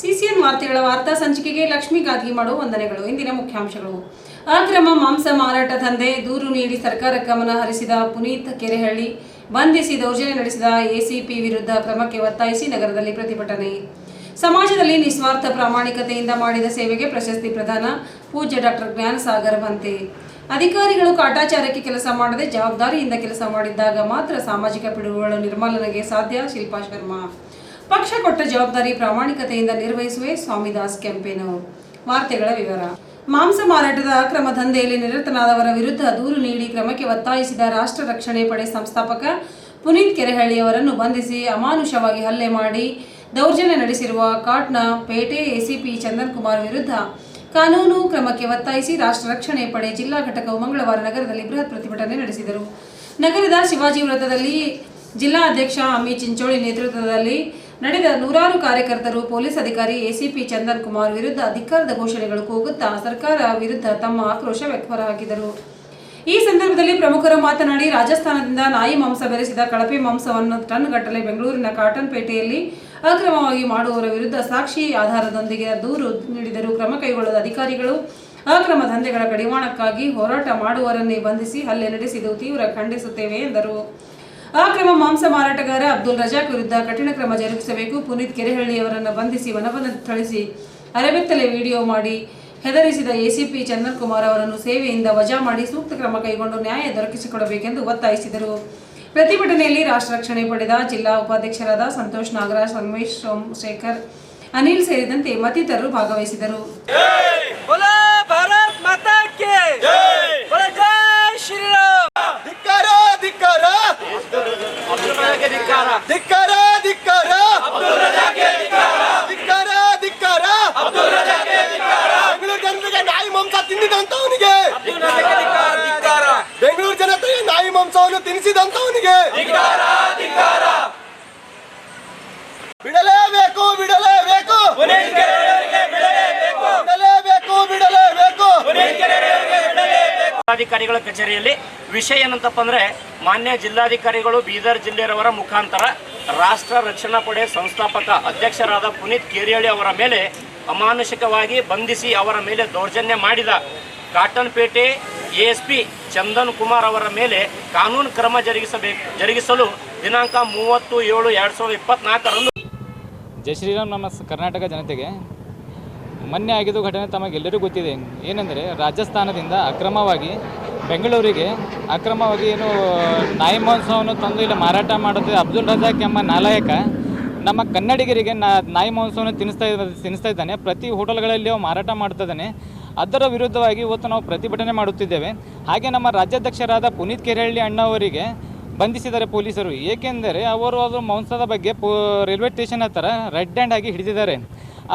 CCN ವಾರ್ತೆಗಳ ವಾರ್ತಾ ಸಂಚಿಕೆಗೆ ಲಕ್ಷ್ಮೀ ಗಾದ್ಗಿ ಮಾಡುವ ವಂದನೆಗಳು. ಇಂದಿನ ಮುಖ್ಯಾಂಶಗಳು. ಅಕ್ರಮ ಮಾಂಸ ಮಾರಾಟ ದಂಧೆ, ದೂರು ನೀಡಿ ಸರ್ಕಾರ ಗಮನ ಹರಿಸಿದ ಪುನೀತ್ ಕೆರೆಹಳ್ಳಿ, ಬಂಧಿಸಿ ದೌರ್ಜನ್ಯ ನಡೆಸಿದ ಎಸಿಪಿ ವಿರುದ್ಧ ಕ್ರಮಕ್ಕೆ ಒತ್ತಾಯಿಸಿ ನಗರದಲ್ಲಿ ಪ್ರತಿಭಟನೆ. ಸಮಾಜದಲ್ಲಿ ನಿಸ್ವಾರ್ಥ ಪ್ರಾಮಾಣಿಕತೆಯಿಂದ ಮಾಡಿದ ಸೇವೆಗೆ ಪ್ರಶಸ್ತಿ ಪ್ರದಾನ, ಪೂಜ್ಯ ಡಾಕ್ಟರ್ ಜ್ಞಾನಸಾಗರ್ ಬಂತೆ. ಅಧಿಕಾರಿಗಳು ಕಾಟಾಚಾರಕ್ಕೆ ಕೆಲಸ ಮಾಡದೆ ಜವಾಬ್ದಾರಿಯಿಂದ ಕೆಲಸ ಮಾಡಿದ್ದಾಗ ಮಾತ್ರ ಸಾಮಾಜಿಕ ಪಿಡುಗುಗಳ ನಿರ್ಮೂಲನೆಗೆ ಸಾಧ್ಯ, ಶಿಲ್ಪಾ ಶರ್ಮಾ. ಪಕ್ಷ ಕೊಟ್ಟ ಜವಾಬ್ದಾರಿ ಪ್ರಾಮಾಣಿಕತೆಯಿಂದ ನಿರ್ವಹಿಸುವೆ. ಸ್ವಾಮಿದಾಸ್ ಕೆಂಪೇನವರು ವಾರ್ತೆಗಳ ವಿವರ. ಮಾಂಸ ಮಾರಾಟದ ಅಕ್ರಮ ದಂಧೆಯಲ್ಲಿ ನಿರತನಾದವರ ವಿರುದ್ಧ ದೂರು ನೀಡಿ ಕ್ರಮಕ್ಕೆ ಒತ್ತಾಯಿಸಿದ ರಾಷ್ಟ್ರ ರಕ್ಷಣೆ ಪಡೆ ಸಂಸ್ಥಾಪಕ ಪುನೀತ್ ಕೆರೆಹಳ್ಳಿ ಅವರನ್ನು ಬಂಧಿಸಿ ಅಮಾನುಷವಾಗಿ ಹಲ್ಲೆ ಮಾಡಿ ದೌರ್ಜನ್ಯ ನಡೆಸಿರುವ ಕಾಟ್ನ ಪೇಟೆ ಎಸಿಪಿ ಚಂದನ್ ಕುಮಾರ್ ವಿರುದ್ಧ ಕಾನೂನು ಕ್ರಮಕ್ಕೆ ಒತ್ತಾಯಿಸಿ ರಾಷ್ಟ್ರ ರಕ್ಷಣೆ ಪಡೆ ಜಿಲ್ಲಾ ಘಟಕವು ಮಂಗಳವಾರ ನಗರದಲ್ಲಿ ಬೃಹತ್ ಪ್ರತಿಭಟನೆ ನಡೆಸಿದರು. ನಗರದ ಶಿವಾಜಿ ವೃತ್ತದಲ್ಲಿ ಜಿಲ್ಲಾ ಅಧ್ಯಕ್ಷ ಅಮಿ ಚಿಂಚೋಳಿ ನೇತೃತ್ವದಲ್ಲಿ ನಡೆದ ನೂರಾರು ಕಾರ್ಯಕರ್ತರು, ಪೊಲೀಸ್ ಅಧಿಕಾರಿ ಎಸಿಪಿ ಚಂದನ್ ಕುಮಾರ್ ವಿರುದ್ಧ ಅಧಿಕಾರದ ಘೋಷಣೆಗಳು ಕೂಗುತ್ತಾ ಸರ್ಕಾರ ವಿರುದ್ಧ ತಮ್ಮ ಆಕ್ರೋಶ ವ್ಯಕ್ತವಾಗಿದ್ದರು ಈ ಸಂದರ್ಭದಲ್ಲಿ ಪ್ರಮುಖರು ಮಾತನಾಡಿ, ರಾಜಸ್ಥಾನದಿಂದ ನಾಯಿ ಮಾಂಸ ಬೆರೆಸಿದ ಕಳಪೆ ಮಾಂಸವನ್ನು ಟನ್ ಗಟ್ಟಲೆ ಬೆಂಗಳೂರಿನ ಕಾಟನ್ ಪೇಟೆಯಲ್ಲಿ ಅಕ್ರಮವಾಗಿ ಮಾಡುವವರ ವಿರುದ್ಧ ಸಾಕ್ಷಿ ಆಧಾರದೊಂದಿಗೆ ದೂರು ನೀಡಿದರು ಕ್ರಮ ಕೈಗೊಳ್ಳದ ಅಧಿಕಾರಿಗಳು ಅಕ್ರಮ ದಂಧೆಗಳ ಕಡಿವಾಣಕ್ಕಾಗಿ ಹೋರಾಟ ಮಾಡುವವರನ್ನೇ ಬಂಧಿಸಿ ಹಲ್ಲೆ ನಡೆಸಿದ್ದು ತೀವ್ರ ಖಂಡಿಸುತ್ತೇವೆ ಎಂದರು. ಅಕ್ರಮ ಮಾಂಸ ಮಾರಾಟಗಾರ ಅಬ್ದುಲ್ ರಜಾಕ್ ವಿರುದ್ಧ ಕಠಿಣ ಕ್ರಮ ಜರುಗಿಸಬೇಕು. ಪುನೀತ್ ಕೆರೆಹಳ್ಳಿ ಅವರನ್ನು ಬಂಧಿಸಿ ವನವನ್ನು ಥಳಿಸಿ ಅರೆಬೆತ್ತಲೆ ವಿಡಿಯೋ ಮಾಡಿ ಹೆದರಿಸಿದ ಎಸಿಪಿ ಚಂದನ್ ಕುಮಾರ್ ಅವರನ್ನು ಸೇವೆಯಿಂದ ವಜಾ ಮಾಡಿ ಸೂಕ್ತ ಕ್ರಮ ಕೈಗೊಂಡು ನ್ಯಾಯ ದೊರಕಿಸಿಕೊಡಬೇಕೆಂದು ಒತ್ತಾಯಿಸಿದರು. ಪ್ರತಿಭಟನೆಯಲ್ಲಿ ರಾಷ್ಟ್ರ ರಕ್ಷಣೆ ಪಡೆದ ಜಿಲ್ಲಾ ಉಪಾಧ್ಯಕ್ಷರಾದ ಸಂತೋಷ್ ನಾಗರಾಜ್ ಸಂಗಮೇಶ್ ಸೋಮಶೇಖರ್, ಅನಿಲ್ ಸೇರಿದಂತೆ ಮತ್ತಿತರರು ಭಾಗವಹಿಸಿದರು. ಕಚೇರಿಯಲ್ಲಿ. ವಿಷಯ ಏನಂತಪ್ಪ ಅಂದ್ರೆ, ಮಾನ್ಯ ಜಿಲ್ಲಾಧಿಕಾರಿಗಳು ಬೀದರ್ ಜಿಲ್ಲೆಯವರ ಮುಖಾಂತರ ರಾಷ್ಟ್ರ ರಕ್ಷಣಾ ಪಡೆ ಸಂಸ್ಥಾಪಕ ಅಧ್ಯಕ್ಷರಾದ ಪುನೀತ್ ಕೇರಿಯಳಿ ಅವರ ಮೇಲೆ ಅಮಾನುಷಿಕವಾಗಿ ಬಂಧಿಸಿ ಅವರ ಮೇಲೆ ದೌರ್ಜನ್ಯ ಮಾಡಿದ ಕಾಟನ್ಪೇಟೆ ಎಸ್ ಪಿ ಚಂದನ್ ಕುಮಾರ್ ಅವರ ಮೇಲೆ ಕಾನೂನು ಕ್ರಮ ಜರುಗಿಸಬೇಕು ಜರುಗಿಸಲು ದಿನಾಂಕ ಮೂವತ್ತು ಏಳು ಎರಡು ಸಾವಿರದ ಇಪ್ಪತ್ನಾಲ್ಕರಂದು ಜೈ ಶ್ರೀರಾಮ್ ನಮ್ಮ ಕರ್ನಾಟಕ ಜನತೆಗೆ. ಮೊನ್ನೆ ಆಗಿದ್ದು ಘಟನೆ ತಮಗೆಲ್ಲರಿಗೂ ಗೊತ್ತಿದೆ. ಏನೆಂದರೆ, ರಾಜಸ್ಥಾನದಿಂದ ಅಕ್ರಮವಾಗಿ ಬೆಂಗಳೂರಿಗೆ ಅಕ್ರಮವಾಗಿ ಏನು, ನಾಯಿ ಮಾಂಸವನ್ನು ತಂದು ಇಲ್ಲಿ ಮಾರಾಟ ಮಾಡುತ್ತೆ ಅಬ್ದುಲ್ ರಜಾಕ್ ಎಂಬ ನಾಲಾಯಕ. ನಮ್ಮ ಕನ್ನಡಿಗರಿಗೆ ನಾ, ನಾಯಿ ಮಾಂಸವನ್ನು ತಿನ್ನಿಸ್ತಾ ತಿನ್ನಿಸ್ತಾ ಇದ್ದಾನೆ. ಪ್ರತಿ ಹೋಟೆಲ್ಗಳಲ್ಲಿ ಅವು ಮಾರಾಟ ಮಾಡ್ತಿದ್ದಾನೆ ಅದರ ವಿರುದ್ಧವಾಗಿ ಇವತ್ತು ನಾವು ಪ್ರತಿಭಟನೆ ಮಾಡುತ್ತಿದ್ದೇವೆ. ಹಾಗೆ ನಮ್ಮ ರಾಜ್ಯಾಧ್ಯಕ್ಷರಾದ ಪುನೀತ್ ಕೆರೆಹಳ್ಳಿ ಅಣ್ಣವರಿಗೆ ಬಂಧಿಸಿದ್ದಾರೆ ಪೊಲೀಸರು. ಏಕೆಂದರೆ ಅವರು ಅದು ಮಾಂಸದ ಬಗ್ಗೆ ರೈಲ್ವೆ ಸ್ಟೇಷನ್ ಹತ್ತಿರ ರೆಡ್ ಹ್ಯಾಂಡ್ ಆಗಿ ಹಿಡಿದಿದ್ದಾರೆ.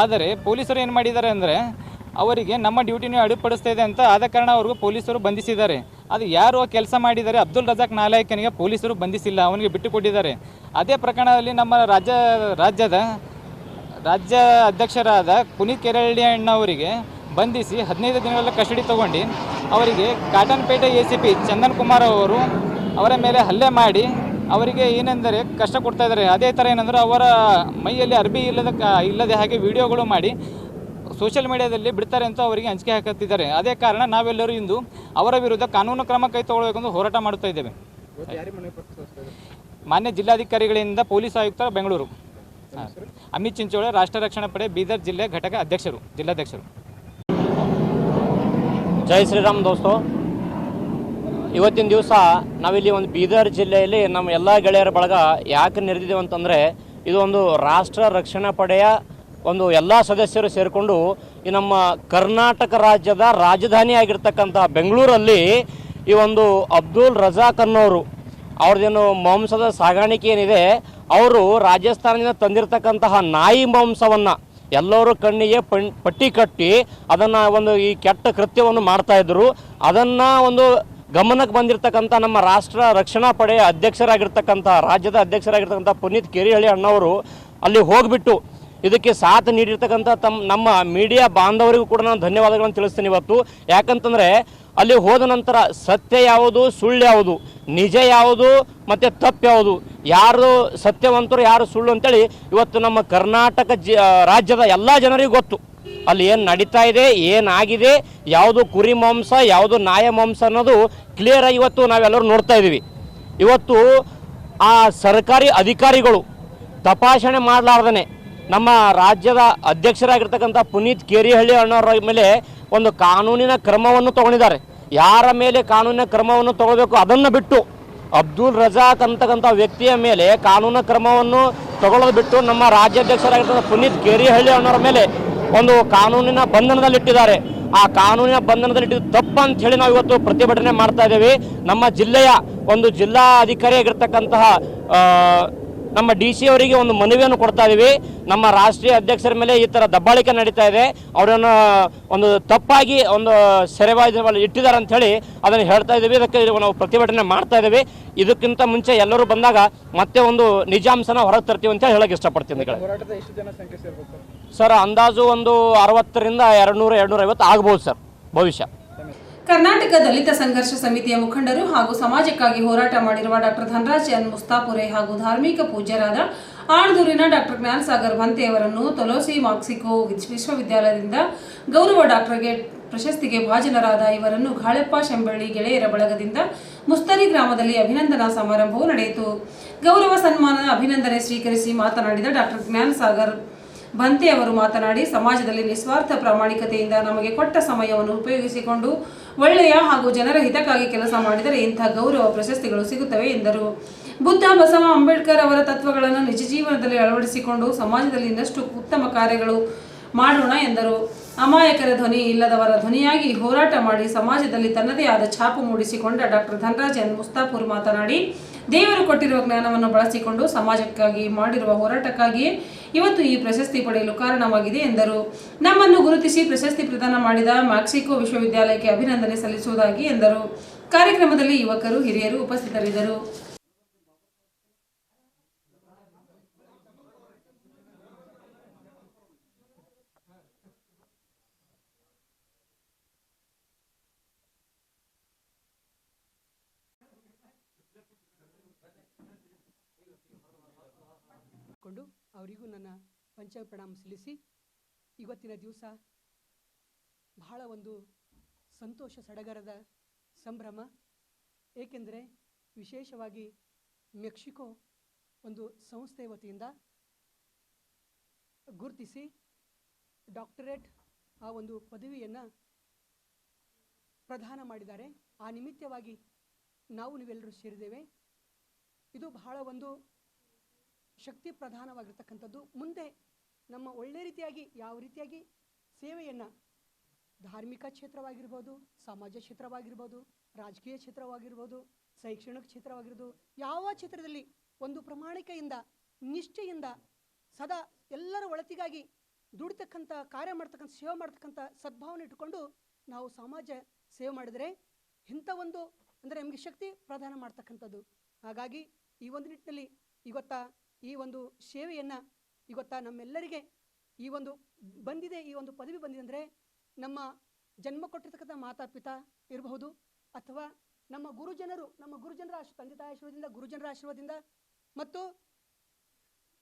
ಆದರೆ ಪೊಲೀಸರು ಏನು ಮಾಡಿದ್ದಾರೆ ಅಂದರೆ ಅವರಿಗೆ ನಮ್ಮ ಡ್ಯೂಟಿನೂ ಅಡ್ಡಿಪಡಿಸ್ತಾ ಇದೆ ಅಂತ ಆದ ಕಾರಣ ಅವ್ರಿಗೂ ಪೊಲೀಸರು ಬಂಧಿಸಿದ್ದಾರೆ. ಅದು ಯಾರು ಕೆಲಸ ಮಾಡಿದ್ದಾರೆ. ಅಬ್ದುಲ್ ರಜಾಕ್ ನಾಲಾಯಕನಿಗೆ ಪೊಲೀಸರು ಬಂಧಿಸಿಲ್ಲ. ಅವನಿಗೆ ಬಿಟ್ಟು ಕೊಟ್ಟಿದ್ದಾರೆ. ಅದೇ ಪ್ರಕರಣದಲ್ಲಿ ನಮ್ಮ ರಾಜ್ಯ, ರಾಜ್ಯದ, ರಾಜ್ಯ ಅಧ್ಯಕ್ಷರಾದ ಪುನೀತ್ ಕೆರಳ್ಳಿ ಅಣ್ಣವರಿಗೆ ಬಂಧಿಸಿ ಹದಿನೈದು ದಿನಗಳ ಕಸ್ಟಡಿ ತಗೊಂಡು ಅವರಿಗೆ Cottonpet A C P Chandan Kumar ಅವರು ಅವರ ಮೇಲೆ ಹಲ್ಲೆ ಮಾಡಿ ಅವರಿಗೆ ಏನೆಂದರೆ ಕಷ್ಟ ಕೊಡ್ತಾ ಇದ್ದಾರೆ. ಅದೇ ಥರ ಏನಂದ್ರೆ ಅವರ ಮೈಯಲ್ಲಿ ಅರ್ಬಿ ಇಲ್ಲದ ಇಲ್ಲದೆ ಹಾಗೆ ವಿಡಿಯೋಗಳು ಮಾಡಿ ಸೋಷಿಯಲ್ ಮೀಡಿಯಾದಲ್ಲಿ ಬಿಡ್ತಾರೆ ಅಂತ ಅವರಿಗೆ ಹಂಚಿಕೆ ಹಾಕುತ್ತಿದ್ದಾರೆ. ಅದೇ ಕಾರಣ ನಾವೆಲ್ಲರೂ ಇಂದು ಅವರ ವಿರುದ್ಧ ಕಾನೂನು ಕ್ರಮ ಕೈ ತಗೊಳ್ಬೇಕೆಂದು ಹೋರಾಟ ಮಾಡ್ತಾ ಇದ್ದೇವೆ. ಮಾನ್ಯ ಜಿಲ್ಲಾಧಿಕಾರಿಗಳಿಂದ ಪೊಲೀಸ್ ಆಯುಕ್ತ ಬೆಂಗಳೂರು. ಅಮಿತ್ ಚಿಂಚೋಳೆ ರಾಷ್ಟ್ರ ರಕ್ಷಣಾ ಪಡೆ ಬೀದರ್ ಜಿಲ್ಲೆ ಘಟಕ ಅಧ್ಯಕ್ಷರು ಜಿಲ್ಲಾಧ್ಯಕ್ಷರು. ಜೈ ಶ್ರೀರಾಮ್ ದೋಸ್ತು. ಇವತ್ತಿನ ದಿವಸ ನಾವಿಲ್ಲಿ ಒಂದು ಬೀದರ್ ಜಿಲ್ಲೆಯಲ್ಲಿ ನಮ್ಮ ಎಲ್ಲ ಗೆಳೆಯರ ಬಳಗ ಯಾಕೆ ನೆರೆದಿದ್ದೇವೆ ಅಂತಂದರೆ ಇದು ಒಂದು ರಾಷ್ಟ್ರ ರಕ್ಷಣಾ ಪಡೆಯ ಒಂದು ಎಲ್ಲ ಸದಸ್ಯರು ಸೇರಿಕೊಂಡು ಈ ನಮ್ಮ ಕರ್ನಾಟಕ ರಾಜ್ಯದ ರಾಜಧಾನಿ ಆಗಿರ್ತಕ್ಕಂಥ ಬೆಂಗಳೂರಲ್ಲಿ ಈ ಒಂದು ಅಬ್ದುಲ್ ರಜಾಕ್ ಅನ್ನೋರು, ಅವ್ರದ್ದೇನು ಮಾಂಸದ ಸಾಗಾಣಿಕೆ ಏನಿದೆ, ಅವರು ರಾಜಸ್ಥಾನದಿಂದ ತಂದಿರತಕ್ಕಂತಹ ನಾಯಿ ಮಾಂಸವನ್ನು ಎಲ್ಲರೂ ಕಣ್ಣಿಗೆ ಪಟ್ಟಿ ಕಟ್ಟಿ ಅದನ್ನು ಒಂದು ಈ ಕೆಟ್ಟ ಕೃತ್ಯವನ್ನು ಮಾಡ್ತಾ ಇದ್ರು. ಅದನ್ನು ಒಂದು ಗಮನಕ್ಕೆ ಬಂದಿರತಕ್ಕಂಥ ನಮ್ಮ ರಾಷ್ಟ್ರ ರಕ್ಷಣಾ ಪಡೆಯ ಅಧ್ಯಕ್ಷರಾಗಿರ್ತಕ್ಕಂಥ, ರಾಜ್ಯದ ಅಧ್ಯಕ್ಷರಾಗಿರ್ತಕ್ಕಂಥ ಪುನೀತ್ ಕೆರಿಹಳ್ಳಿ ಅಣ್ಣವರು ಅಲ್ಲಿ ಹೋಗ್ಬಿಟ್ಟು ಇದಕ್ಕೆ ಸಾಥ್ ನೀಡಿರ್ತಕ್ಕಂಥ ತಮ್ಮ ನಮ್ಮ ಮೀಡಿಯಾ ಬಾಂಧವರಿಗೂ ಕೂಡ ನಾನು ಧನ್ಯವಾದಗಳನ್ನು ತಿಳಿಸ್ತೀನಿ ಇವತ್ತು. ಯಾಕಂತಂದರೆ ಅಲ್ಲಿ ಹೋದ ನಂತರ ಸತ್ಯ ಯಾವುದು, ಸುಳ್ಳು ಯಾವುದು, ನಿಜ ಯಾವುದು, ಮತ್ತು ತಪ್ಪು ಯಾವುದು, ಯಾರು ಸತ್ಯವಂತರು, ಯಾರು ಸುಳ್ಳು ಅಂತೇಳಿ ಇವತ್ತು ನಮ್ಮ ಕರ್ನಾಟಕ ಜ ರಾಜ್ಯದ ಎಲ್ಲ ಜನರಿಗೂ ಗೊತ್ತು. ಅಲ್ಲಿ ಏನು ನಡೀತಾ ಇದೆ, ಏನಾಗಿದೆ, ಯಾವುದು ಕುರಿ ಮಾಂಸ, ಯಾವುದು ನಾಯ ಮಾಂಸ ಅನ್ನೋದು ಕ್ಲಿಯರ್ ಆಗಿ ಇವತ್ತು ನಾವೆಲ್ಲರೂ ನೋಡ್ತಾ ಇದ್ದೀವಿ. ಇವತ್ತು ಆ ಸರ್ಕಾರಿ ಅಧಿಕಾರಿಗಳು ತಪಾಸಣೆ ಮಾಡಲಾರ್ದೇ ನಮ್ಮ ರಾಜ್ಯದ ಅಧ್ಯಕ್ಷರಾಗಿರ್ತಕ್ಕಂಥ ಪುನೀತ್ ಕೇರಿಹಳ್ಳಿ ಅಣ್ಣವರ ಮೇಲೆ ಒಂದು ಕಾನೂನಿನ ಕ್ರಮವನ್ನು ತಗೊಂಡಿದ್ದಾರೆ. ಯಾರ ಮೇಲೆ ಕಾನೂನಿನ ಕ್ರಮವನ್ನು ತಗೋಬೇಕು ಅದನ್ನು ಬಿಟ್ಟು ಅಬ್ದುಲ್ ರಜಾಕ್ ಅಂತಕ್ಕಂಥ ವ್ಯಕ್ತಿಯ ಮೇಲೆ ಕಾನೂನು ಕ್ರಮವನ್ನು ತಗೊಳ್ಳೋದು ಬಿಟ್ಟು ನಮ್ಮ ರಾಜ್ಯಾಧ್ಯಕ್ಷರಾಗಿರ್ತಕ್ಕಂಥ ಪುನೀತ್ ಕೇರಿಹಳ್ಳಿ ಅಣ್ಣವರ ಮೇಲೆ ಒಂದು ಕಾನೂನಿನ ಬಂಧನದಲ್ಲಿಟ್ಟಿದ್ದಾರೆ. ಆ ಕಾನೂನಿನ ಬಂಧನದಲ್ಲಿಟ್ಟಿದ್ದು ತಪ್ಪು ಅಂತ ಹೇಳಿ ನಾವು ಇವತ್ತು ಪ್ರತಿಭಟನೆ ಮಾಡ್ತಾ ಇದ್ದೇವೆ. ನಮ್ಮ ಜಿಲ್ಲೆಯ ಒಂದು ಜಿಲ್ಲಾ ಅಧಿಕಾರಿಯಾಗಿರ್ತಕ್ಕಂತಹ ನಮ್ಮ ಡಿ ಸಿ ಅವರಿಗೆ ಒಂದು ಮನವಿಯನ್ನು ಕೊಡ್ತಾ ಇದ್ದೀವಿ ನಮ್ಮ ರಾಷ್ಟ್ರೀಯ ಅಧ್ಯಕ್ಷರ ಮೇಲೆ ಈ ಥರ ದಬ್ಬಾಳಿಕೆ ನಡೀತಾ ಇದೆ. ಅವರನ್ನು ಒಂದು ತಪ್ಪಾಗಿ ಒಂದು ಸೆರೆವಾಯ್ ಇಟ್ಟಿದ್ದಾರೆ ಅಂತ ಹೇಳಿ ಅದನ್ನು ಹೇಳ್ತಾ ಇದ್ದೀವಿ ಇದಕ್ಕೆ ನಾವು ಪ್ರತಿಭಟನೆ ಮಾಡ್ತಾ ಇದ್ದೀವಿ ಇದಕ್ಕಿಂತ ಮುಂಚೆ ಎಲ್ಲರೂ ಬಂದಾಗ ಮತ್ತೆ ಒಂದು ನಿಜಾಂಶನ ಹೊರಗೆ ತರ್ತೀವಿ ಅಂತ ಹೇಳಕ್ಕೆ ಇಷ್ಟಪಡ್ತೀನಿ. ಸರ್? ಅಂದಾಜು ಒಂದು ಅರವತ್ತರಿಂದ ಎರಡು ನೂರ ಎರಡು ನೂರ ಐವತ್ತು ಆಗ್ಬೋದು ಸರ್ ಭವಿಷ್ಯ. ಕರ್ನಾಟಕ ದಲಿತ ಸಂಘರ್ಷ ಸಮಿತಿಯ ಮುಖಂಡರು ಹಾಗೂ ಸಮಾಜಕ್ಕಾಗಿ ಹೋರಾಟ ಮಾಡಿರುವ ಡಾಕ್ಟರ್ ಧನರಾಜ್ ಎನ್. ಮುಸ್ತಾಪುರೆ ಹಾಗೂ ಧಾರ್ಮಿಕ ಪೂಜ್ಯರಾದ ಆಣದೂರಿನ ಡಾಕ್ಟರ್ ಜ್ಞಾನಸಾಗರ್ ಭಂತೆ ಅವರನ್ನು ತೊಲೋಸಿ ಮಾಕ್ಸಿಕೋ ವಿಶ್ವವಿದ್ಯಾಲಯದಿಂದ ಗೌರವ ಡಾಕ್ಟರ್ಗೆ ಪ್ರಶಸ್ತಿಗೆ ಭಾಜನರಾದ ಇವರನ್ನು ಘಾಳೆಪ್ಪ ಶೆಂಬಳ್ಳಿ ಗೆಳೆಯರ ಬಳಗದಿಂದ ಮುಸ್ತರಿ ಗ್ರಾಮದಲ್ಲಿ ಅಭಿನಂದನಾ ಸಮಾರಂಭವು ನಡೆಯಿತು. ಗೌರವ ಸನ್ಮಾನ ಅಭಿನಂದನೆ ಸ್ವೀಕರಿಸಿ ಮಾತನಾಡಿದ ಡಾಕ್ಟರ್ ಜ್ಞಾನಸಾಗರ್ ಭಂತೆ ಅವರು ಮಾತನಾಡಿ, ಸಮಾಜದಲ್ಲಿ ನಿಸ್ವಾರ್ಥ ಪ್ರಾಮಾಣಿಕತೆಯಿಂದ ನಮಗೆ ಕೊಟ್ಟ ಸಮಯವನ್ನು ಉಪಯೋಗಿಸಿಕೊಂಡು ಒಳ್ಳೆಯ ಹಾಗೂ ಜನರ ಹಿತಕ್ಕಾಗಿ ಕೆಲಸ ಮಾಡಿದರೆ ಇಂಥ ಗೌರವ ಪ್ರಶಸ್ತಿಗಳು ಸಿಗುತ್ತವೆ ಎಂದರು. ಬುದ್ಧ ಬಸವ ಅಂಬೇಡ್ಕರ್ ಅವರ ತತ್ವಗಳನ್ನು ನಿಜ ಜೀವನದಲ್ಲಿ ಅಳವಡಿಸಿಕೊಂಡು ಸಮಾಜದಲ್ಲಿ ಇನ್ನಷ್ಟು ಉತ್ತಮ ಕಾರ್ಯಗಳು ಮಾಡೋಣ ಎಂದರು. ಅಮಾಯಕರ ಧ್ವನಿ ಇಲ್ಲದವರ ಧ್ವನಿಯಾಗಿ ಹೋರಾಟ ಮಾಡಿ ಸಮಾಜದಲ್ಲಿ ತನ್ನದೇ ಆದ ಛಾಪು ಮೂಡಿಸಿಕೊಂಡ ಡಾಕ್ಟರ್ ಧನರಾಜ್ ಎನ್ ಮುಸ್ತಾಪುರ್ ಮಾತನಾಡಿ ದೇವರು ಕೊಟ್ಟಿರುವ ಜ್ಞಾನವನ್ನು ಬಳಸಿಕೊಂಡು ಸಮಾಜಕ್ಕಾಗಿ ಮಾಡಿರುವ ಹೋರಾಟಕ್ಕಾಗಿಯೇ ಇವತ್ತು ಈ ಪ್ರಶಸ್ತಿ ಪಡೆಯಲು ಕಾರಣವಾಗಿದೆ ಎಂದರು. ನಮ್ಮನ್ನು ಗುರುತಿಸಿ ಪ್ರಶಸ್ತಿ ಪ್ರದಾನ ಮಾಡಿದ ಮ್ಯಾಕ್ಸಿಕೋ ವಿಶ್ವವಿದ್ಯಾಲಯಕ್ಕೆ ಅಭಿನಂದನೆ ಸಲ್ಲಿಸುವುದಾಗಿ ಎಂದರು. ಕಾರ್ಯಕ್ರಮದಲ್ಲಿ ಯುವಕರು, ಹಿರಿಯರು ಉಪಸ್ಥಿತರಿದ್ದರು ಕೊಂಡು ಅವರಿಗೂ ನನ್ನ ಪಂಚ ಪ್ರಣಾಮ ಸಲ್ಲಿಸಿ. ಇವತ್ತಿನ ದಿವಸ ಬಹಳ ಒಂದು ಸಂತೋಷ ಸಡಗರದ ಸಂಭ್ರಮ. ಏಕೆಂದರೆ ವಿಶೇಷವಾಗಿ ಮೆಕ್ಸಿಕೋ ಒಂದು ಸಂಸ್ಥೆ ವತಿಯಿಂದ ಗುರುತಿಸಿ ಡಾಕ್ಟರೇಟ್ ಆ ಒಂದು ಪದವಿಯನ್ನು ಪ್ರದಾನ ಮಾಡಿದ್ದಾರೆ. ಆ ನಿಮಿತ್ತವಾಗಿ ನಾವು ನೀವೆಲ್ಲರೂ ಸೇರಿದ್ದೇವೆ. ಇದು ಬಹಳ ಒಂದು ಶಕ್ತಿ ಪ್ರಧಾನವಾಗಿರ್ತಕ್ಕಂಥದ್ದು. ಮುಂದೆ ನಮ್ಮ ಒಳ್ಳೆ ರೀತಿಯಾಗಿ, ಯಾವ ರೀತಿಯಾಗಿ ಸೇವೆಯನ್ನು ಧಾರ್ಮಿಕ ಕ್ಷೇತ್ರವಾಗಿರ್ಬೋದು, ಸಮಾಜ ಕ್ಷೇತ್ರವಾಗಿರ್ಬೋದು, ರಾಜಕೀಯ ಕ್ಷೇತ್ರವಾಗಿರ್ಬೋದು, ಶೈಕ್ಷಣಿಕ ಕ್ಷೇತ್ರವಾಗಿರ್ಬೋದು, ಯಾವ ಕ್ಷೇತ್ರದಲ್ಲಿ ಒಂದು ಪ್ರಾಮಾಣಿಕೆಯಿಂದ, ನಿಷ್ಠೆಯಿಂದ ಸದಾ ಎಲ್ಲರ ಒಳತಿಗಾಗಿ ದುಡಿತಕ್ಕಂಥ, ಕಾರ್ಯ ಮಾಡ್ತಕ್ಕಂಥ, ಸೇವೆ ಮಾಡ್ತಕ್ಕಂಥ ಸದ್ಭಾವನೆ ಇಟ್ಟುಕೊಂಡು ನಾವು ಸಮಾಜ ಸೇವೆ ಮಾಡಿದರೆ ಇಂಥ ಒಂದು, ಅಂದರೆ ನಮಗೆ ಶಕ್ತಿ ಪ್ರದಾನ ಮಾಡ್ತಕ್ಕಂಥದ್ದು. ಹಾಗಾಗಿ ಈ ಒಂದು ನಿಟ್ಟಿನಲ್ಲಿ ಇವತ್ತ ಈ ಒಂದು ಸೇವೆಯನ್ನು ಇವತ್ತ ನಮ್ಮೆಲ್ಲರಿಗೆ ಈ ಒಂದು ಬಂದಿದೆ, ಈ ಒಂದು ಪದವಿ ಬಂದಿದೆ ಅಂದರೆ ನಮ್ಮ ಜನ್ಮ ಕೊಟ್ಟಿರ್ತಕ್ಕಂಥ ಮಾತಾ ಪಿತಾ ಇರಬಹುದು ಅಥವಾ ನಮ್ಮ ಗುರುಜನರು, ನಮ್ಮ ಗುರುಜನರ ಆಶ, ತಂದೆ ತಾಯಿ ಆಶೀರ್ವಾದದಿಂದ, ಗುರುಜನರ ಆಶೀರ್ವಾದದಿಂದ ಮತ್ತು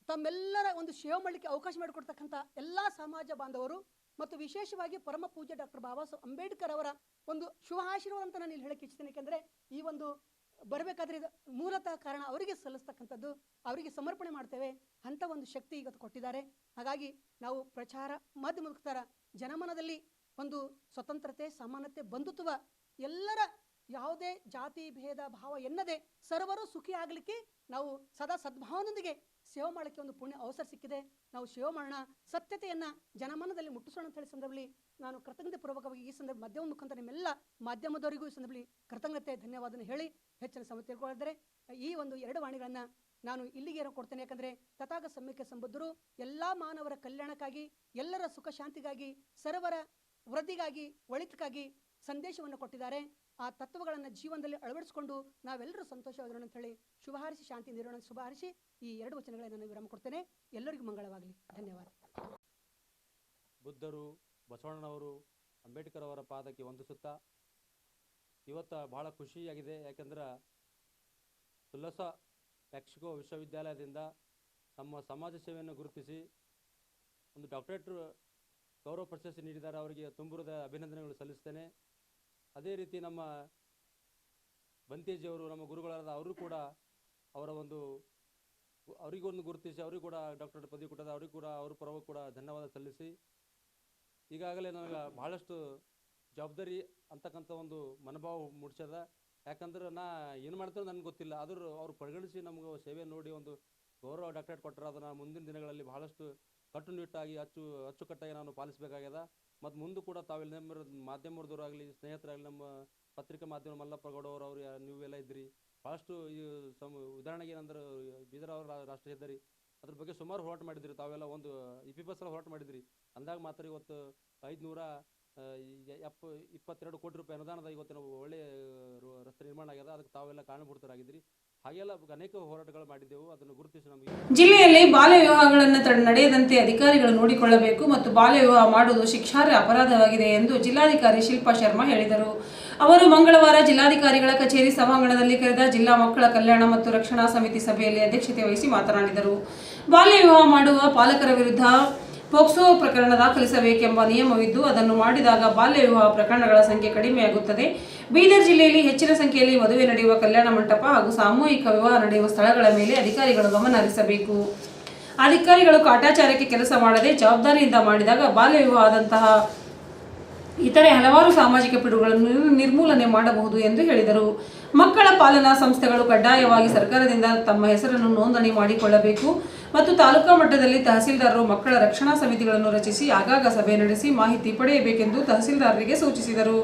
ತಮ್ಮೆಲ್ಲರ ಒಂದು ಸೇವೆ ಮಾಡಲಿಕ್ಕೆ ಅವಕಾಶ ಮಾಡಿಕೊಡ್ತಕ್ಕಂಥ ಎಲ್ಲ ಸಮಾಜ ಬಾಂಧವರು ಮತ್ತು ವಿಶೇಷವಾಗಿ ಪರಮ ಪೂಜ್ಯ ಡಾಕ್ಟರ್ ಬಾಬಾ ಅಂಬೇಡ್ಕರ್ ಅವರ ಒಂದು ಶುಭ ಆಶೀರ್ವಾದ ಅಂತ ನಾನು ಇಲ್ಲಿ ಹೇಳಕ್ಕೆ ಇಚ್ಛಿಸ್ತೇನೆ. ಯಾಕೆಂದರೆ ಈ ಒಂದು ಬರಬೇಕಾದ್ರೆ ಇದು ಮೂಲತಃ ಕಾರಣ ಅವರಿಗೆ ಸಲ್ಲಿಸ್ತಕ್ಕಂಥದ್ದು, ಅವರಿಗೆ ಸಮರ್ಪಣೆ ಮಾಡ್ತೇವೆ ಅಂಥ ಒಂದು ಶಕ್ತಿ ಈಗ ಕೊಟ್ಟಿದ್ದಾರೆ. ಹಾಗಾಗಿ ನಾವು ಪ್ರಚಾರ ಮಾಧ್ಯಮ ಮುಖಾಂತರ ಜನಮನದಲ್ಲಿ ಒಂದು ಸ್ವತಂತ್ರತೆ ಸಮಾನತೆ ಬಂಧುತ್ವ ಎಲ್ಲರ ಯಾವುದೇ ಜಾತಿ, ಭೇದ, ಭಾವ ಎನ್ನದೆ ಸರ್ವರು ಸುಖಿ ಆಗಲಿಕ್ಕೆ ನಾವು ಸದಾ ಸದ್ಭಾವನದೊಂದಿಗೆ ಸೇವೆ ಮಾಡೋಕ್ಕೆ ಒಂದು ಪುಣ್ಯ ಅವಸರ ಸಿಕ್ಕಿದೆ. ನಾವು ಸೇವೆ ಮಾಡೋಣ. ಸತ್ಯತೆಯನ್ನು ಜನಮನದಲ್ಲಿ ಮುಟ್ಟಿಸೋಣ ಅಂತ ಹೇಳಿ ಸಂದರ್ಭದಲ್ಲಿ ನಾನು ಕೃತಜ್ಞತೆ ಪೂರ್ವಕವಾಗಿ ಈ ಸಂದರ್ಭ ಮಧ್ಯಮ ಮುಖಾಂತರ ನಿಮ್ಮೆಲ್ಲ ಮಾಧ್ಯಮದವರಿಗೂ ಈ ಸಂದರ್ಭದಲ್ಲಿ ಕೃತಜ್ಞತೆ, ಧನ್ಯವಾದನ ಹೇಳಿ ಹೆಚ್ಚಿನ ಸಮಯ ತಿಳ್ಕೊಳ್ಳಿದ್ರೆ ಈ ಒಂದು ಎರಡು ವಾಣಿಗಳನ್ನು ನಾನು ಇಲ್ಲಿಗೆ ಏನೋ ಕೊಡ್ತೇನೆ. ಯಾಕಂದರೆ ತಥಾಗ ಸಮ್ಯಕ್ಕೆ ಸಂಬದ್ಧರು ಎಲ್ಲ ಮಾನವರ ಕಲ್ಯಾಣಕ್ಕಾಗಿ, ಎಲ್ಲರ ಸುಖ ಶಾಂತಿಗಾಗಿ ಸರ್ವರ ವೃದ್ಧಿಗಾಗಿ, ಒಳಿತಕ್ಕಾಗಿ ಸಂದೇಶವನ್ನು ಕೊಟ್ಟಿದ್ದಾರೆ. ಆ ತತ್ವಗಳನ್ನು ಜೀವನದಲ್ಲಿ ಅಳವಡಿಸಿಕೊಂಡು ನಾವೆಲ್ಲರೂ ಸಂತೋಷವಾಗಿರೋಣ ಅಂತ ಹೇಳಿ ಶುಭ ಹಾರಿಸಿ ಶಾಂತಿ, ನಿರ್ವಹಣೆ ಶುಭ ಹಾರಿಸಿ ಈ ಎರಡು ವಚನಗಳನ್ನು ನಾನು ವಿರಾಮ ಕೊಡ್ತೇನೆ. ಎಲ್ಲರಿಗೂ ಮಂಗಳವಾಗಲಿ. ಧನ್ಯವಾದ. ಬುದ್ಧರು, ಬಸವಣ್ಣನವರು, ಅಂಬೇಡ್ಕರ್ ಅವರ ಪಾದಕ್ಕೆ ವಂದಿಸುತ್ತಾ, ಇವತ್ತು ಭಾಳ ಖುಷಿಯಾಗಿದೆ. ಯಾಕಂದ್ರೆ ತುಲಸ ಮೆಕ್ಸಿಕೋ ವಿಶ್ವವಿದ್ಯಾಲಯದಿಂದ ನಮ್ಮ ಸಮಾಜ ಸೇವೆಯನ್ನು ಗುರುತಿಸಿ ಒಂದು ಡಾಕ್ಟರೇಟ್ ಗೌರವ ಪ್ರಶಸ್ತಿ ನೀಡಿದ್ದಾರೆ. ಅವರಿಗೆ ತುಂಬುರದ ಅಭಿನಂದನೆಗಳು ಸಲ್ಲಿಸ್ತೇನೆ. ಅದೇ ರೀತಿ ನಮ್ಮ ಬಂತೇಜಿಯವರು, ನಮ್ಮ ಗುರುಗಳಾದ ಅವರು ಕೂಡ ಅವರ ಒಂದು ಅವರಿಗೊಂದು ಗುರುತಿಸಿ, ಅವರಿಗೂ ಕೂಡ ಡಾಕ್ಟರ್ ಪದವಿ ಕೊಟ್ಟದ ಅವರಿಗೂ ಕೂಡ ಅವ್ರ ಪರವಾಗಿ ಕೂಡ ಧನ್ಯವಾದ ಸಲ್ಲಿಸಿ. ಈಗಾಗಲೇ ನನಗೆ ಭಾಳಷ್ಟು ಜವಾಬ್ದಾರಿ ಅಂತಕ್ಕಂಥ ಒಂದು ಮನೋಭಾವ ಮೂಡಿಸ್ಯದ ಯಾಕಂದ್ರೆ ನಾ ಏನು ಮಾಡ್ತಾರೆ ನನಗೆ ಗೊತ್ತಿಲ್ಲ. ಆದರೂ ಅವ್ರು ಪರಿಗಣಿಸಿ ನಮಗೆ ಸೇವೆ ನೋಡಿ ಒಂದು ಗೌರವ ಡಾಕ್ಟರೇಟ್ ಕೊಟ್ಟರೆ ಅದನ್ನು ಮುಂದಿನ ದಿನಗಳಲ್ಲಿ ಭಾಳಷ್ಟು ಕಟ್ಟುನಿಟ್ಟಾಗಿ, ಅಚ್ಚು, ಅಚ್ಚುಕಟ್ಟಾಗಿ ನಾನು ಪಾಲಿಸಬೇಕಾಗ್ಯದ. ಮತ್ತು ಮುಂದೆ ಕೂಡ ತಾವೆಲ್ಲ ನಮ್ಮ ಮಾಧ್ಯಮದವರಾಗಲಿ, ಸ್ನೇಹಿತರಾಗಲಿ, ನಮ್ಮ ಪತ್ರಿಕಾ ಮಾಧ್ಯಮ ಮಲ್ಲಪ್ಪ ಅವರು ಅವ್ರು ನೀವೆಲ್ಲ ಇದ್ರಿ ಭಾಳಷ್ಟು ಈ ಸಮ ಉದಾಹರಣೆಗೆ ಏನಂದ್ರೆ ಬೀದರ್ ಅವರ ರಾಷ್ಟ್ರ ಹೆದ್ದಾರಿ, ಅದ್ರ ಬಗ್ಗೆ ಸುಮಾರು ಹೋರಾಟ ಮಾಡಿದ್ರಿ ತಾವೆಲ್ಲ ಒಂದು ಇಪ್ಪತ್ತು ಸಲ ಹೋರಾಟ ಮಾಡಿದ್ರಿ, ಅಂದಾಗ ಮಾತ್ರ ಇವತ್ತು ಐದುನೂರ ಎಪ್ಪ, ಇಪ್ಪತ್ತೆರಡು ಕೋಟಿ ರೂಪಾಯಿ ಅನುದಾನದ ಇವತ್ತು ನಾವು ಒಳ್ಳೆಯ ರಸ್ತೆ ನಿರ್ಮಾಣ ಆಗ್ಯದ, ಅದಕ್ಕೆ ತಾವೆಲ್ಲ ಕಾರಣಭೂತರಾಗಿದ್ರಿ ಜಿಲ್ಲೆಯಲ್ಲಿ ಬಾಲ್ಯ ವಿವಾಹಗಳನ್ನು ತಡೆ, ನಡೆಯದಂತೆ ಅಧಿಕಾರಿಗಳು ನೋಡಿಕೊಳ್ಳಬೇಕು ಮತ್ತು ಬಾಲ್ಯ ವಿವಾಹ ಮಾಡುವುದು ಶಿಕ್ಷಾರ್ಹ ಅಪರಾಧವಾಗಿದೆ ಎಂದು ಜಿಲ್ಲಾಧಿಕಾರಿ ಶಿಲ್ಪಾ ಶರ್ಮಾ ಹೇಳಿದರು. ಅವರು ಮಂಗಳವಾರ ಜಿಲ್ಲಾಧಿಕಾರಿಗಳ ಕಚೇರಿ ಸಭಾಂಗಣದಲ್ಲಿ ಕರೆದ ಜಿಲ್ಲಾ ಮಕ್ಕಳ ಕಲ್ಯಾಣ ಮತ್ತು ರಕ್ಷಣಾ ಸಮಿತಿ ಸಭೆಯಲ್ಲಿ ಅಧ್ಯಕ್ಷತೆ ವಹಿಸಿ ಮಾತನಾಡಿದರು. ಬಾಲ್ಯ ವಿವಾಹ ಮಾಡುವ ಪಾಲಕರ ವಿರುದ್ಧ ಪೋಕ್ಸೋ ಪ್ರಕರಣ ದಾಖಲಿಸಬೇಕೆಂಬ ನಿಯಮವಿದ್ದು, ಅದನ್ನು ಮಾಡಿದಾಗ ಬಾಲ್ಯ ವಿವಾಹ ಪ್ರಕರಣಗಳ ಸಂಖ್ಯೆ ಕಡಿಮೆಯಾಗುತ್ತದೆ. ಬೀದರ್ ಜಿಲ್ಲೆಯಲ್ಲಿ ಹೆಚ್ಚಿನ ಸಂಖ್ಯೆಯಲ್ಲಿ ಮದುವೆ ನಡೆಯುವ ಕಲ್ಯಾಣ ಮಂಟಪ ಹಾಗೂ ಸಾಮೂಹಿಕ ವಿವಾಹ ನಡೆಯುವ ಸ್ಥಳಗಳ ಮೇಲೆ ಅಧಿಕಾರಿಗಳು ಗಮನ ಹರಿಸಬೇಕು. ಅಧಿಕಾರಿಗಳು ಕಾಟಾಚಾರಕ್ಕೆ ಕೆಲಸ ಮಾಡದೆ ಜವಾಬ್ದಾರಿಯಿಂದ ಮಾಡಿದಾಗ ಬಾಲ್ಯ ವಿವಾಹದಂತಹ ಇತರೆ ಹಲವಾರು ಸಾಮಾಜಿಕ ಪಿಡುಗಳನ್ನು ನಿರ್ಮೂಲನೆ ಮಾಡಬಹುದು ಎಂದು ಹೇಳಿದರು. ಮಕ್ಕಳ ಪಾಲನಾ ಸಂಸ್ಥೆಗಳು ಕಡ್ಡಾಯವಾಗಿ ಸರ್ಕಾರದಿಂದ ತಮ್ಮ ಹೆಸರನ್ನು ನೋಂದಣಿ ಮಾಡಿಕೊಳ್ಳಬೇಕು ಮತ್ತು ತಾಲೂಕಾ ಮಟ್ಟದಲ್ಲಿ ತಹಸೀಲ್ದಾರರು ಮಕ್ಕಳ ರಕ್ಷಣಾ ಸಮಿತಿಗಳನ್ನು ರಚಿಸಿ ಆಗಾಗ ಸಭೆ ನಡೆಸಿ ಮಾಹಿತಿ ಪಡೆಯಬೇಕೆಂದು ತಹಸೀಲ್ದಾರರಿಗೆ ಸೂಚಿಸಿದರು.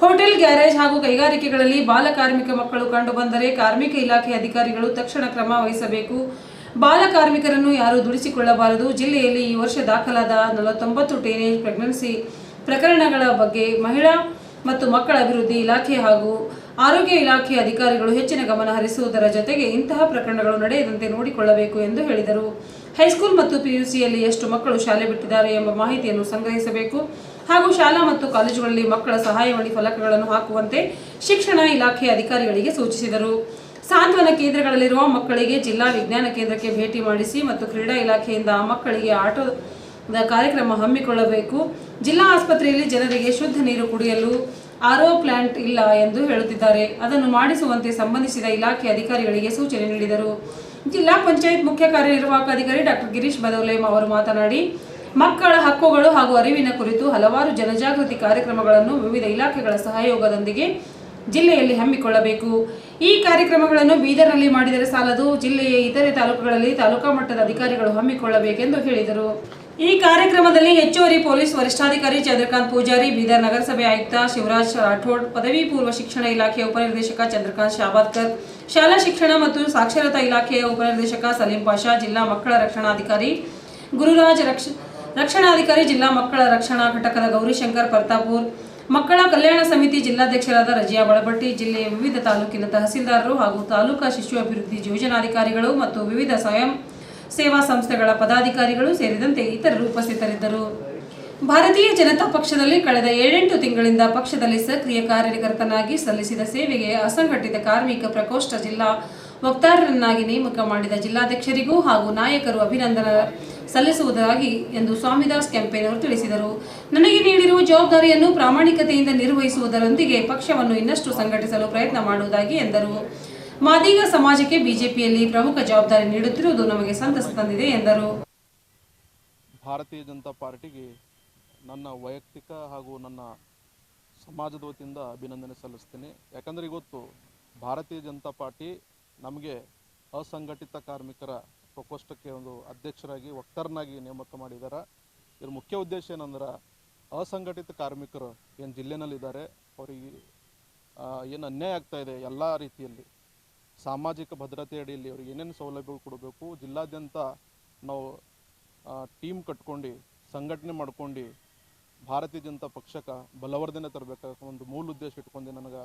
ಹೋಟೆಲ್, ಗ್ಯಾರೇಜ್ ಹಾಗೂ ಕೈಗಾರಿಕೆಗಳಲ್ಲಿ ಬಾಲ ಕಾರ್ಮಿಕ ಮಕ್ಕಳು ಕಂಡುಬಂದರೆ ಕಾರ್ಮಿಕ ಇಲಾಖೆ ಅಧಿಕಾರಿಗಳು ತಕ್ಷಣ ಕ್ರಮ ವಹಿಸಬೇಕು. ಬಾಲ ಕಾರ್ಮಿಕರನ್ನು ಯಾರೂ ದುಡಿಸಿಕೊಳ್ಳಬಾರದು. ಜಿಲ್ಲೆಯಲ್ಲಿ ಈ ವರ್ಷ ದಾಖಲಾದ ನಲವತ್ತೊಂಬತ್ತು ಟೀನೇಜ್ ಪ್ರೆಗ್ನೆನ್ಸಿ ಪ್ರಕರಣಗಳ ಬಗ್ಗೆ ಮಹಿಳಾ ಮತ್ತು ಮಕ್ಕಳ ಅಭಿವೃದ್ಧಿ ಇಲಾಖೆ ಹಾಗೂ ಆರೋಗ್ಯ ಇಲಾಖೆ ಅಧಿಕಾರಿಗಳು ಹೆಚ್ಚಿನ ಗಮನ ಹರಿಸುವುದರ ಜೊತೆಗೆ ಇಂತಹ ಪ್ರಕರಣಗಳು ನಡೆಯದಂತೆ ನೋಡಿಕೊಳ್ಳಬೇಕು ಎಂದು ಹೇಳಿದರು. ಹೈಸ್ಕೂಲ್ ಮತ್ತು ಪಿಯುಸಿಯಲ್ಲಿ ಎಷ್ಟು ಮಕ್ಕಳು ಶಾಲೆ ಬಿಟ್ಟಿದ್ದಾರೆ ಎಂಬ ಮಾಹಿತಿಯನ್ನು ಸಂಗ್ರಹಿಸಬೇಕು. ಹಾಗೂ ಶಾಲಾ ಮತ್ತು ಕಾಲೇಜುಗಳಲ್ಲಿ ಮಕ್ಕಳ ಸಹಾಯವಾಣಿ ಫಲಕಗಳನ್ನು ಹಾಕುವಂತೆ ಶಿಕ್ಷಣ ಇಲಾಖೆ ಅಧಿಕಾರಿಗಳಿಗೆ ಸೂಚಿಸಿದರು. ಸಾಂತ್ವನ ಕೇಂದ್ರಗಳಲ್ಲಿರುವ ಮಕ್ಕಳಿಗೆ ಜಿಲ್ಲಾ ವಿಜ್ಞಾನ ಕೇಂದ್ರಕ್ಕೆ ಭೇಟಿ ಮಾಡಿಸಿ ಮತ್ತು ಕ್ರೀಡಾ ಇಲಾಖೆಯಿಂದ ಮಕ್ಕಳಿಗೆ ಆಟೋ ಕಾರ್ಯಕ್ರಮ ಹಮ್ಮಿಕೊಳ್ಳಬೇಕು. ಜಿಲ್ಲಾ ಆಸ್ಪತ್ರೆಯಲ್ಲಿ ಜನರಿಗೆ ಶುದ್ಧ ನೀರು ಕುಡಿಯಲು ಆರೋ ಪ್ಲಾಂಟ್ ಇಲ್ಲ ಎಂದು ಹೇಳುತ್ತಿದ್ದಾರೆ. ಅದನ್ನು ಮಾಡಿಸುವಂತೆ ಸಂಬಂಧಿಸಿದ ಇಲಾಖೆ ಅಧಿಕಾರಿಗಳಿಗೆ ಸೂಚನೆ ನೀಡಿದರು. ಜಿಲ್ಲಾ ಪಂಚಾಯತ್ ಮುಖ್ಯ ಕಾರ್ಯನಿರ್ವಾಹಕ ಅಧಿಕಾರಿ ಡಾಕ್ಟರ್ ಗಿರೀಶ್ ಬದೌಲೇಮ್ ಅವರು ಮಾತನಾಡಿ ಮಕ್ಕಳ ಹಕ್ಕುಗಳು ಹಾಗೂ ಅರಿವಿನ ಕುರಿತು ಹಲವಾರು ಜನಜಾಗೃತಿ ಕಾರ್ಯಕ್ರಮಗಳನ್ನು ವಿವಿಧ ಇಲಾಖೆಗಳ ಸಹಯೋಗದೊಂದಿಗೆ ಜಿಲ್ಲೆಯಲ್ಲಿ ಹಮ್ಮಿಕೊಳ್ಳಬೇಕು. ಈ ಕಾರ್ಯಕ್ರಮಗಳನ್ನು ಬೀದರ್ನಲ್ಲಿ ಮಾಡಿದರೆ ಸಾಲದು, ಜಿಲ್ಲೆಯ ಇತರೆ ತಾಲೂಕುಗಳಲ್ಲಿ ತಾಲೂಕಾ ಮಟ್ಟದ ಅಧಿಕಾರಿಗಳು ಹಮ್ಮಿಕೊಳ್ಳಬೇಕೆಂದು ಹೇಳಿದರು. ಈ ಕಾರ್ಯಕ್ರಮದಲ್ಲಿ ಹೆಚ್ಚುವರಿ ಪೊಲೀಸ್ ವರಿಷ್ಠಾಧಿಕಾರಿ ಚಂದ್ರಕಾಂತ್ ಪೂಜಾರಿ, ಬೀದರ್ ನಗರಸಭೆ ಆಯುಕ್ತ ಶಿವರಾಜ್ ರಾಠೋಡ್, ಪದವಿ ಪೂರ್ವ ಶಿಕ್ಷಣ ಇಲಾಖೆಯ ಉಪನಿರ್ದೇಶಕ ಚಂದ್ರಕಾಂತ್ ಶಾಬಾದ್ಕರ್, ಶಾಲಾ ಶಿಕ್ಷಣ ಮತ್ತು ಸಾಕ್ಷರತಾ ಇಲಾಖೆಯ ಉಪನಿರ್ದೇಶಕ ಸಲೀಂ ಪಾಷಾ, ಜಿಲ್ಲಾ ಮಕ್ಕಳ ರಕ್ಷಣಾಧಿಕಾರಿ ಗುರುರಾಜ್ ರಕ್ಷ ರಕ್ಷಣಾಧಿಕಾರಿ, ಜಿಲ್ಲಾ ಮಕ್ಕಳ ರಕ್ಷಣಾ ಘಟಕದ ಗೌರಿಶಂಕರ್ ಪ್ರತಾಪೂರ್, ಮಕ್ಕಳ ಕಲ್ಯಾಣ ಸಮಿತಿ ಜಿಲ್ಲಾಧ್ಯಕ್ಷರಾದ ರಜಿಯಾ ಬಳಬಟ್ಟಿ, ಜಿಲ್ಲೆಯ ವಿವಿಧ ತಾಲೂಕಿನ ತಹಸೀಲ್ದಾರರು ಹಾಗೂ ತಾಲೂಕಾ ಶಿಶು ಅಭಿವೃದ್ಧಿ ಯೋಜನಾಧಿಕಾರಿಗಳು ಮತ್ತು ವಿವಿಧ ಸ್ವಯಂ ಸೇವಾ ಸಂಸ್ಥೆಗಳ ಪದಾಧಿಕಾರಿಗಳು ಸೇರಿದಂತೆ ಇತರರು ಉಪಸ್ಥಿತರಿದ್ದರು. ಭಾರತೀಯ ಜನತಾ ಪಕ್ಷದಲ್ಲಿ ಕಳೆದ ಏಳೆಂಟು ತಿಂಗಳಿಂದ ಪಕ್ಷದಲ್ಲಿ ಸಕ್ರಿಯ ಕಾರ್ಯಕರ್ತನಾಗಿ ಸಲ್ಲಿಸಿದ ಸೇವೆಗೆ ಅಸಂಘಟಿತ ಕಾರ್ಮಿಕ ಪ್ರಕೋಷ್ಠ ಜಿಲ್ಲಾ ವಕ್ತಾರರನ್ನಾಗಿ ನೇಮಕ ಮಾಡಿದ ಜಿಲ್ಲಾಧ್ಯಕ್ಷರಿಗೂ ಹಾಗೂ ನಾಯಕರು ಅಭಿನಂದನೆ ಸಲ್ಲಿಸುವುದಾಗಿ ಎಂದು ಸ್ವಾಮಿದಾಸ್ ಕ್ಯಾಂಪೇನ್ ಅವರು ತಿಳಿಸಿದರು. ನನಗೆ ನೀಡಿರುವ ಜವಾಬ್ದಾರಿಯನ್ನು ಪ್ರಾಮಾಣಿಕತೆಯಿಂದ ನಿರ್ವಹಿಸುವುದರೊಂದಿಗೆ ಪಕ್ಷವನ್ನು ಇನ್ನಷ್ಟು ಸಂಘಟಿಸಲು ಪ್ರಯತ್ನ ಮಾಡುವುದಾಗಿ ಎಂದರು. ಮಾದಿಗ ಸಮಾಜಕ್ಕೆ ಬಿಜೆಪಿಯಲ್ಲಿ ಪ್ರಮುಖ ಜವಾಬ್ದಾರಿ ನೀಡುತ್ತಿರುವುದು ನಮಗೆ ಸಂತಸ ತಂದಿದೆ ಎಂದರು. ಭಾರತೀಯ ಜನತಾ ಪಾರ್ಟಿಗೆ ನನ್ನ ವೈಯಕ್ತಿಕ ಹಾಗೂ ನನ್ನ ಸಮಾಜದ ವತಿಯಿಂದ ಅಭಿನಂದನೆ ಸಲ್ಲಿಸ್ತೀನಿ. ಯಾಕಂದರೆ ಇವತ್ತು ಭಾರತೀಯ ಜನತಾ ಪಾರ್ಟಿ ನಮಗೆ ಅಸಂಘಟಿತ ಕಾರ್ಮಿಕರ ಪ್ರಕೋಷ್ಠಕ್ಕೆ ಒಂದು ಅಧ್ಯಕ್ಷರಾಗಿ, ವಕ್ತಾರನಾಗಿ ನೇಮಕ ಮಾಡಿದ್ದಾರೆ ಇದ್ರ ಮುಖ್ಯ ಉದ್ದೇಶ ಏನಂದ್ರೆ, ಅಸಂಘಟಿತ ಕಾರ್ಮಿಕರು ಏನು ಜಿಲ್ಲೆನಲ್ಲಿದ್ದಾರೆ, ಅವರಿಗೆ ಏನು ಅನ್ಯಾಯ ಆಗ್ತಾ ಇದೆ ಎಲ್ಲ ರೀತಿಯಲ್ಲಿ. ಸಾಮಾಜಿಕ ಭದ್ರತೆ ಅಡಿಯಲ್ಲಿ ಅವ್ರಿಗೆ ಏನೇನು ಸೌಲಭ್ಯಗಳು ಕೊಡಬೇಕು, ಜಿಲ್ಲಾದ್ಯಂತ ನಾವು ಟೀಮ್ ಕಟ್ಕೊಂಡು, ಸಂಘಟನೆ ಮಾಡ್ಕೊಂಡು, ಭಾರತೀಯ ಜನತಾ ಪಕ್ಷಕ್ಕೆ ಬಲವರ್ಧನೆ ತರಬೇಕಾದ ಒಂದು ಮೂಲ ಉದ್ದೇಶ ಇಟ್ಕೊಂಡು ನನಗೆ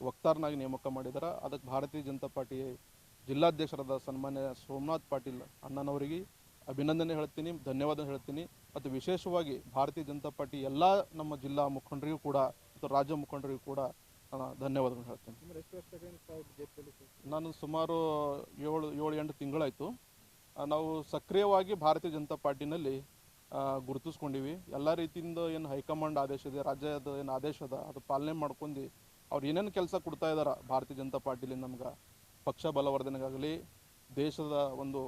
ವಕ್ತಾರನಾಗಿ ನೇಮಕ ಮಾಡಿದ್ದಾರೆ ಅದಕ್ಕೆ ಭಾರತೀಯ ಜನತಾ ಪಾರ್ಟಿ ಜಿಲ್ಲಾಧ್ಯಕ್ಷರಾದ ಸನ್ಮಾನ್ಯ ಸೋಮನಾಥ್ ಪಾಟೀಲ್ ಅಣ್ಣನವರಿಗೆ ಅಭಿನಂದನೆ ಹೇಳ್ತೀನಿ ಧನ್ಯವಾದ ಹೇಳ್ತೀನಿ. ಮತ್ತು ವಿಶೇಷವಾಗಿ ಭಾರತೀಯ ಜನತಾ ಪಾರ್ಟಿ ಎಲ್ಲ ನಮ್ಮ ಜಿಲ್ಲಾ ಮುಖಂಡರಿಗೂ ಕೂಡ ಮತ್ತು ರಾಜ್ಯ ಮುಖಂಡರಿಗೂ ಕೂಡ ಧನ್ಯವಾದಗಳನ್ನು ಧನ್ಯವಾದಗಳು ಹೇಳ್ತೀನಿ. ನಾನು ಸುಮಾರು ಏಳು ಏಳು ಎಂಟು ತಿಂಗಳಾಯಿತು. ನಾವು ಸಕ್ರಿಯವಾಗಿ ಭಾರತೀಯ ಜನತಾ ಪಾರ್ಟಿನಲ್ಲಿ ಗುರುತಿಸ್ಕೊಂಡಿವಿ. ಎಲ್ಲ ರೀತಿಯಿಂದ ಏನು ಹೈಕಮಾಂಡ್ ಆದೇಶ ಇದೆ ರಾಜ್ಯದ ಏನು ಆದೇಶ ಅದ ಅದು ಪಾಲನೆ ಮಾಡ್ಕೊಂಡು ಅವ್ರು ಏನೇನು ಕೆಲಸ ಕೊಡ್ತಾ ಇದ್ದಾರೆ ಭಾರತೀಯ ಜನತಾ ಪಾರ್ಟಿಲಿ ನಮ್ಗೆ ಪಕ್ಷ ಬಲವರ್ಧನೆಗಾಗಲಿ, ದೇಶದ ಒಂದು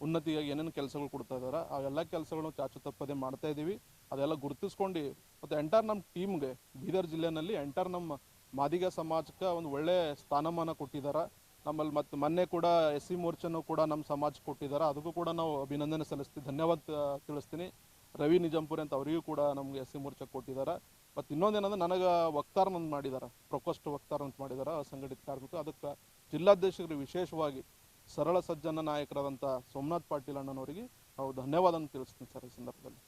ಉನ್ನತಿಗಾಗಿ ಏನೇನು ಕೆಲಸಗಳು ಕೊಡ್ತಾ ಇದ್ದಾರೆ ಆ ಎಲ್ಲ ಕೆಲಸಗಳನ್ನು ಚಾಚು ತಪ್ಪದೆ ಮಾಡ್ತಾ ಇದ್ದೀವಿ ಅದೆಲ್ಲ ಗುರುತಿಸ್ಕೊಂಡು, ಮತ್ತು ಎಂಟರ್ ನಮ್ಮ ಟೀಮ್ಗೆ ಬೀದರ್ ಜಿಲ್ಲೆನಲ್ಲಿ ಎಂಟರ್ ನಮ್ಮ ಮಾದಿಗ ಸಮಾಜಕ್ಕೆ ಒಂದು ಒಳ್ಳೆ ಸ್ಥಾನಮಾನ ಕೊಟ್ಟಿದ್ದಾರೆ ನಮ್ಮಲ್ಲಿ ಮತ್ತು ಮೊನ್ನೆ ಕೂಡ ಎಸ್ ಸಿ ಮೋರ್ಚಾನು ಕೂಡ ನಮ್ಮ ಸಮಾಜ ಕೊಟ್ಟಿದ್ದಾರೆ ಅದಕ್ಕೂ ಕೂಡ ನಾವು ಅಭಿನಂದನೆ ಸಲ್ಲಿಸ್ತೀವಿ. ಧನ್ಯವಾದ ತಿಳಿಸ್ತೀನಿ. ರವಿ ನಿಜಾಂಪುರಿ ಅಂತ ಅವರಿಗೂ ಕೂಡ ನಮ್ಗೆ ಎಸ್ ಸಿ ಮೋರ್ಚಾ ಕೊಟ್ಟಿದ್ದಾರೆ ಮತ್ತು ಇನ್ನೊಂದೇನಂದ್ರೆ ನನಗೆ ವಕ್ತಾರನ ಮಾಡಿದ್ದಾರೆ ಪ್ರಕೋಷ್ಠ ವಕ್ತಾರ ಅಂತ ಮಾಡಿದ್ದಾರೆ ಅಸಂಘಟಿತ ಕಾರ್ಮಿಕ ಅದಕ್ಕೆ ಜಿಲ್ಲಾಧ್ಯಕ್ಷರು ವಿಶೇಷವಾಗಿ ಸರಳ ಸಜ್ಜನ ನಾಯಕರಾದಂಥ ಸೋಮನಾಥ್ ಪಾಟೀಲ್ ಅಣ್ಣನವರಿಗೆ ನಾವು ಧನ್ಯವಾದ ತಿಳಿಸ್ತೀನಿ ಸರ್ ಈ ಸಂದರ್ಭದಲ್ಲಿ.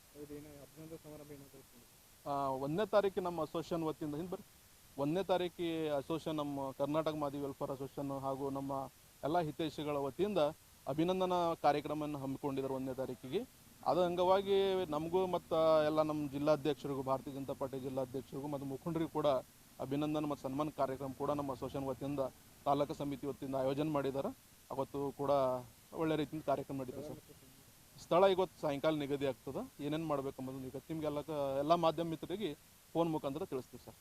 ಒಂದನೇ ತಾರೀಕು ನಮ್ಮ ಅಸೋಸಿಯೇಷನ್ ವತಿಯಿಂದ ಹಿಂದೆ ಬರ್ರಿ. ಒಂದನೇ ತಾರೀಕು ಅಸೋಸಿಯೇಷನ್ ನಮ್ಮ ಕರ್ನಾಟಕ ಮಾದಿ ವೆಲ್ಫೇರ್ ಅಸೋಸಿಯೇಷನ್ ಹಾಗೂ ನಮ್ಮ ಎಲ್ಲ ಹಿತೈಷಿಗಳ ವತಿಯಿಂದ ಅಭಿನಂದನಾ ಕಾರ್ಯಕ್ರಮವನ್ನು ಹಮ್ಮಿಕೊಂಡಿದ್ದಾರೆ ಒಂದನೇ ತಾರೀಕಿಗೆ. ಅದ ಅಂಗವಾಗಿ ನಮಗೂ ಮತ್ತು ಎಲ್ಲ ನಮ್ಮ ಜಿಲ್ಲಾಧ್ಯಕ್ಷರಿಗೂ ಭಾರತೀಯ ಜನತಾ ಪಾರ್ಟಿ ಜಿಲ್ಲಾಧ್ಯಕ್ಷರಿಗೂ ಮತ್ತು ಮುಖಂಡರಿಗೂ ಕೂಡ ಅಭಿನಂದನೆ ಮತ್ತು ಸನ್ಮಾನ ಕಾರ್ಯಕ್ರಮ ಕೂಡ ನಮ್ಮ ಅಸೋಸಿಯೇಷನ್ ವತಿಯಿಂದ ತಾಲೂಕು ಸಮಿತಿ ವತಿಯಿಂದ ಆಯೋಜನೆ ಮಾಡಿದ್ದಾರೆ ಅವತ್ತು ಕೂಡ ಒಳ್ಳೆ ರೀತಿಯಿಂದ ಕಾರ್ಯಕ್ರಮ ನಡೀತದೆ ಸರ್. ಸ್ಥಳ ಇವತ್ತು ಸಾಯಂಕಾಲ ನಿಗದಿ ಆಗ್ತದೆ. ಏನೇನು ಮಾಡಬೇಕು ಅನ್ನೋದು ಈಗ ನಿಮಗೆಲ್ಲ ಎಲ್ಲ ಮಾಧ್ಯಮ ಮಿತ್ರರಿಗೆ ಫೋನ್ ಮುಖಾಂತರ ತಿಳಿಸ್ತೀವಿ ಸರ್.